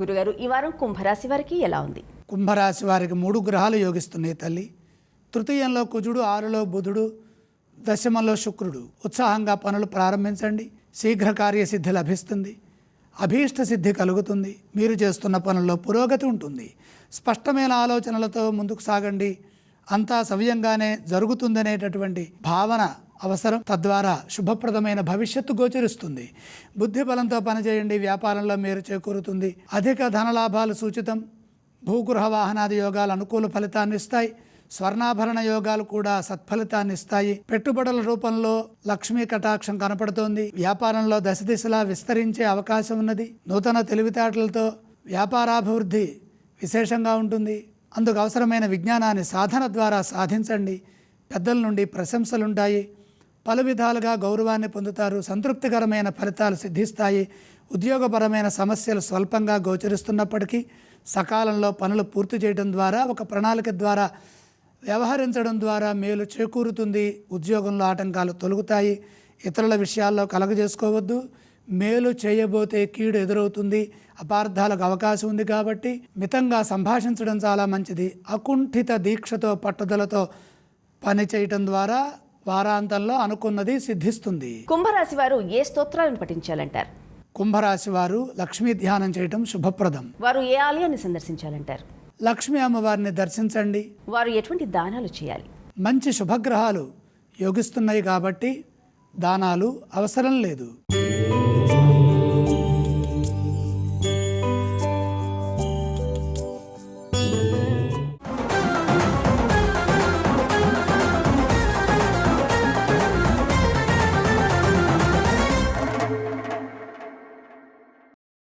గురుగారు ఈ వారం కుంభరాశి వారికి ఎలా ఉంది? కుంభరాశి వారికి మూడు గ్రహాలు యోగిస్తున్నాయి తల్లి. తృతీయంలో కుజుడు ఆరులో బుధుడు దశమంలో శుక్రుడు. ఉత్సాహంగా పనులు ప్రారంభించండి. శీఘ్ర కార్యసిద్ధి లభిస్తుంది. అభీష్ట సిద్ధి కలుగుతుంది. మీరు చేస్తున్న పనుల్లో పురోగతి ఉంటుంది. స్పష్టమైన ఆలోచనలతో ముందుకు సాగండి. అంతా సవ్యంగానే జరుగుతుందనేటటువంటి భావన అవసరం. తద్వారా శుభప్రదమైన భవిష్యత్తు గోచరిస్తుంది. బుద్ధి బలంతో పనిచేయండి వ్యాపారంలో మేలు చేకూరుతుంది. అధిక ధనలాభాలు సూచితం. భూగృహ వాహనాది యోగాలు అనుకూల ఫలితాన్ని ఇస్తాయి. స్వర్ణాభరణ యోగాలు కూడా సత్ఫలితాన్ని ఇస్తాయి. పెట్టుబడుల రూపంలో లక్ష్మీ కటాక్షం కనపడుతోంది. వ్యాపారంలో దశ దిశలా విస్తరించే అవకాశం ఉన్నది. నూతన తెలివితేటలతో వ్యాపారాభివృద్ధి విశేషంగా ఉంటుంది. అందుకు అవసరమైన విజ్ఞానాన్ని సాధన ద్వారా సాధించండి. పెద్దల నుండి ప్రశంసలుంటాయి. పలు విధాలుగా గౌరవాన్ని పొందుతారు. సంతృప్తికరమైన ఫలితాలు సిద్ధిస్తాయి. ఉద్యోగపరమైన సమస్యలు స్వల్పంగా గోచరిస్తున్నప్పటికీ సకాలంలో పనులు పూర్తి చేయడం ద్వారా ఒక ప్రణాళిక ద్వారా వ్యవహరించడం ద్వారా మేలు చేకూరుతుంది. ఉద్యోగంలో ఆటంకాలు తొలగుతాయి. ఇతరుల విషయాల్లో కలగజేసుకోవద్దు. మేలు చేయబోతే కీడు ఎదురవుతుంది అపార్థాలకు అవకాశం ఉంది కాబట్టి మితంగా సంభాషించడం చాలా మంచిది. అకుంఠిత దీక్షతో పట్టుదలతో పని చేయటం ద్వారా వారాంతంలో అనుకున్నది సిద్ధిస్తుంది. కుంభరాశి వారు ఏ స్తోత్రాలను పఠించాలంటారు? కుంభరాశి వారు లక్ష్మీ ధ్యానం చేయటం శుభప్రదం. వారు ఏ ఆలయాన్ని సందర్శించాలంటారు? లక్ష్మీ అమ్మవారిని దర్శించండి. వారు ఎటువంటి దానాలు చేయాలి? మంచి శుభగ్రహాలు యోగిస్తున్నాయి కాబట్టి దానాలు అవసరం లేదు.